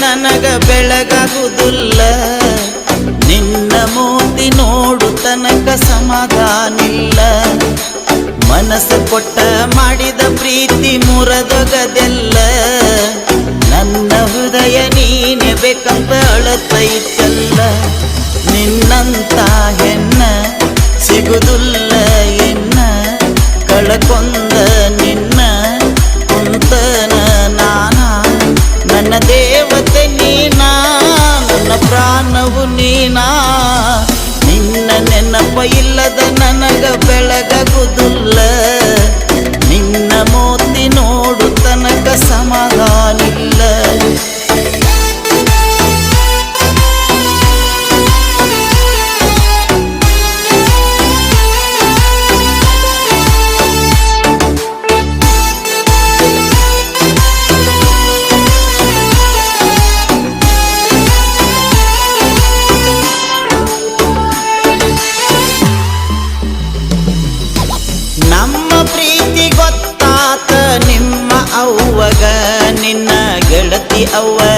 ನನಗ ಬೆಳಗಾಗುವುದಿಲ್ಲ ನಿನ್ನ ಮೂತಿ ನೋಡು ತನಕ ಸಮಾಧಾನಿಲ್ಲ. ಮನಸ್ಸು ಕೊಟ್ಟ ಮಾಡಿದ ಪ್ರೀತಿ ಮುರದೊಗದೆಲ್ಲ. ನನ್ನ ಹೃದಯ ನೀನೆ ಬೇಕಂತ ಅಳತೈತಲ್ಲ. ನಿನ್ನಂತ ಹೆಣ್ಣ ಸಿಗುದಿಲ್ಲ ಎನ್ನ. ಕಳಕೊಂದ ಗೆಳತಿ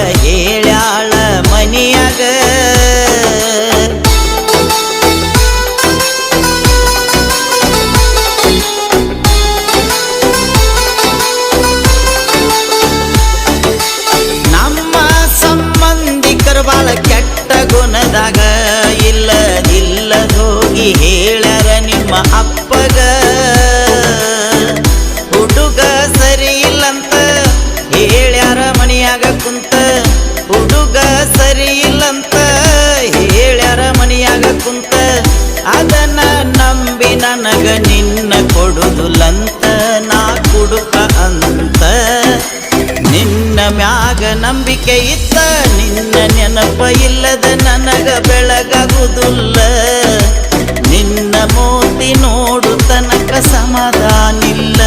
ಸರಿ ಇಲ್ಲಂತ ಹೇಳ್ಯಾರ ಮನಿಯಾಗ ಕುಂತ. ಅದನ್ನ ನಂಬಿ ನನಗ ನಿನ್ನ ಕೊಡುದುಲಂತ, ನಾ ಕುಡುಕ ಅಂತ. ನಿನ್ನ ಮ್ಯಾಗ ನಂಬಿಕೆ ಇತ್ತ, ನಿನ್ನ ನೆನಪ ಇಲ್ಲದ ನನಗ ಬೆಳಗಾಗುವುದಿಲ್ಲ ನಿನ್ನ ಮೋತಿ ನೋಡು ತನಕ ಸಮಾಧಾನಿಲ್ಲ.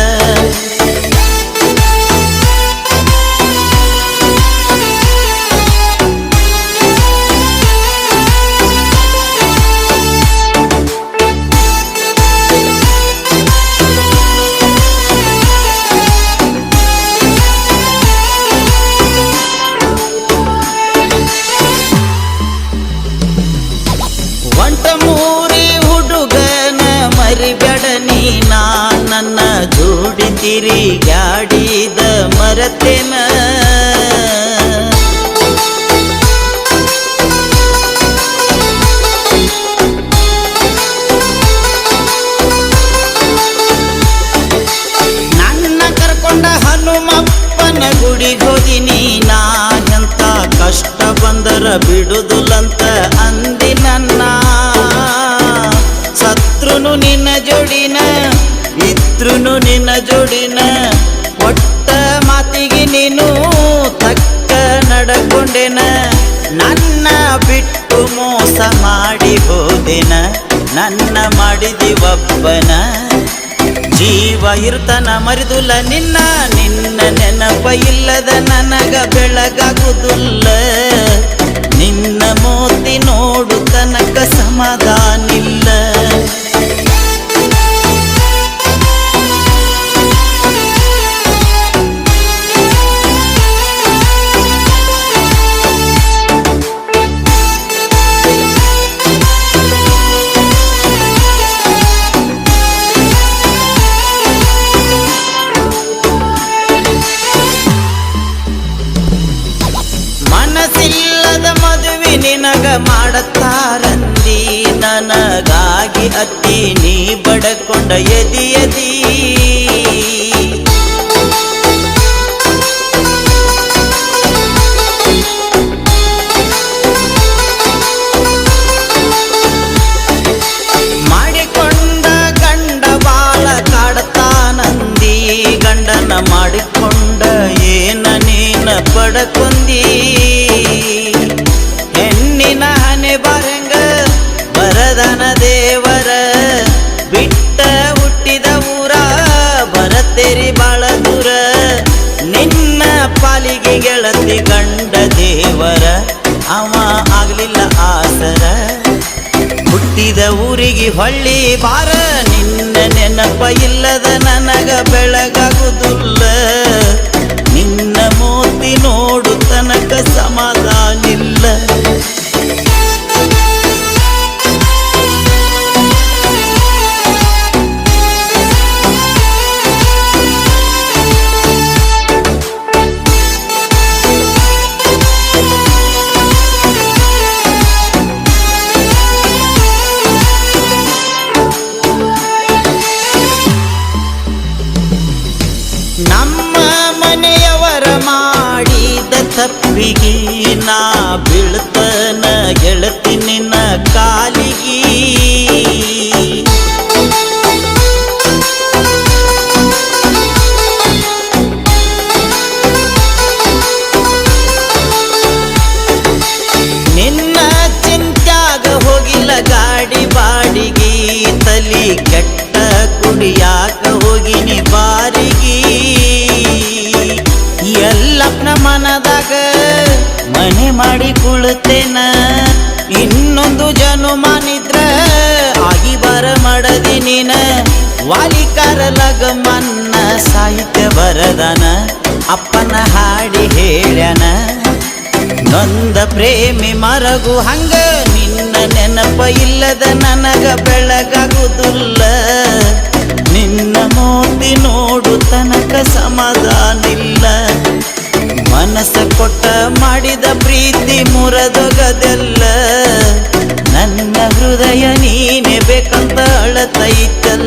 ನನ್ನ ಜೋಡಿ ಗಾಡಿದ ಮರತೆನ. ನನ್ನ ಕರ್ಕೊಂಡ ಹನುಮಪ್ಪನ ಗುಡಿಗೋದಿನಿ ನಾನಂತ ಕಷ್ಟ ಬಂದರ ಬಿಡುದುಲಂತ ಅಂದಿ ನನ್ನ. ಸತ್ರುನು ನಿನ್ನ ಜೋಡಿನ ಇದ್ರುನು ನಿನ್ನ ಜೋಡಿನ ಒಟ್ಟ ಮಾತಿಗೆ ನೀನು ತಕ್ಕ ನಡಕೊಂಡೆನ. ನನ್ನ ಬಿಟ್ಟು ಮೋಸ ಮಾಡಿ ಹೋದೆನ. ನನ್ನ ಮಾಡಿದಿ ಒಬ್ಬನ. ಜೀವ ಇರ್ತನ ಮರಿದುಲ್ಲ ನಿನ್ನ. ನಿನ್ನ ನೆನಪ ಇಲ್ಲದ ನನಗ ಬೆಳಗಾಗುದಿಲ್ಲ. ಮಾಡತಾರಂದಿ ನನಗಾಗಿ ಅತ್ತಿ ನೀ ಬಡಕೊಂಡ ಎದಿ ಎದಿ ಮಾಡಿಕೊಂಡ ಗಂಡ ಬಾಳ ಕಾಡತಾನಂದಿ ಗಂಡನ ಮಾಡಿಕೊಂಡ ಏನ ನೀನ ಪಡಕೊಂದಿ ಬರತೇರಿ ಬಾಳ ದೂರ. ನಿನ್ನ ಪಾಲಿಗೆ ಗೆಳತಿ ಗಂಡ ದೇವರ, ಅವ ಆಗ್ಲಿಲ್ಲ ಆಸರ. ಹುಟ್ಟಿದ ಊರಿಗೆ ಹೊಳ್ಳಿ ಬಾರ, ನಿನ್ನ ನೆನಪ ಇಲ್ಲದ ನನಗ ಬೆಳಗಾಗುದಿಲ್ಲ. ನಿನ್ನ ಮೋತಿ ನೋಡು ತಪ್ಪಿಗಿ ನಾ ಬೀಳ್ತನ ಗೆಳತಿ ನಿನ್ನ ಕಾಲಿಗಿ. ನಿನ್ನ ಚಿಂತ್ಯಾಗ ಹೋಗಿಲ್ಲ ಗಾಡಿ ಬಾಡಿಗಿ ತಲಿ ಕೆಟ್ಟ ಕುಡಿಯಾಕ ಮನದಾಗ ಮನೆ ಮಾಡಿ ಕುಳಿತೇನ. ಇನ್ನೊಂದು ಜನುಮಾನಿದ್ರ ಆಗಿ ಬರ ಮಾಡದಿ ನೀನ. ವಾಲಿಕಾರ ಲಗಮನ್ನ ಸಾಹಿತ್ಯ ಬರದನ. ಅಪ್ಪನ ಹಾಡಿ ಹೇಳ್ಯಾನ. ನೊಂದ ಪ್ರೇಮಿ ಮರಗು ಹಂಗ ನಿನ್ನ ನೆನಪ ಇಲ್ಲದ ನನಗ ಬೆಳಗಾಗುದಿಲ್ಲ. ನಿನ್ನ ಮೋತಿ ನೋಡು ತನಕ ಸಮಾಧಾನಿಲ್ಲ ಮನಸ್ಸ ಕೊಟ್ಟ ಮಾಡಿದ ಪ್ರೀತಿ ಮುರದೊಗದೆಲ್ಲ. ನನ್ನ ಹೃದಯ ನೀನೆ ಬೇಕಂತ ಅಳತೈತಲ್ಲ.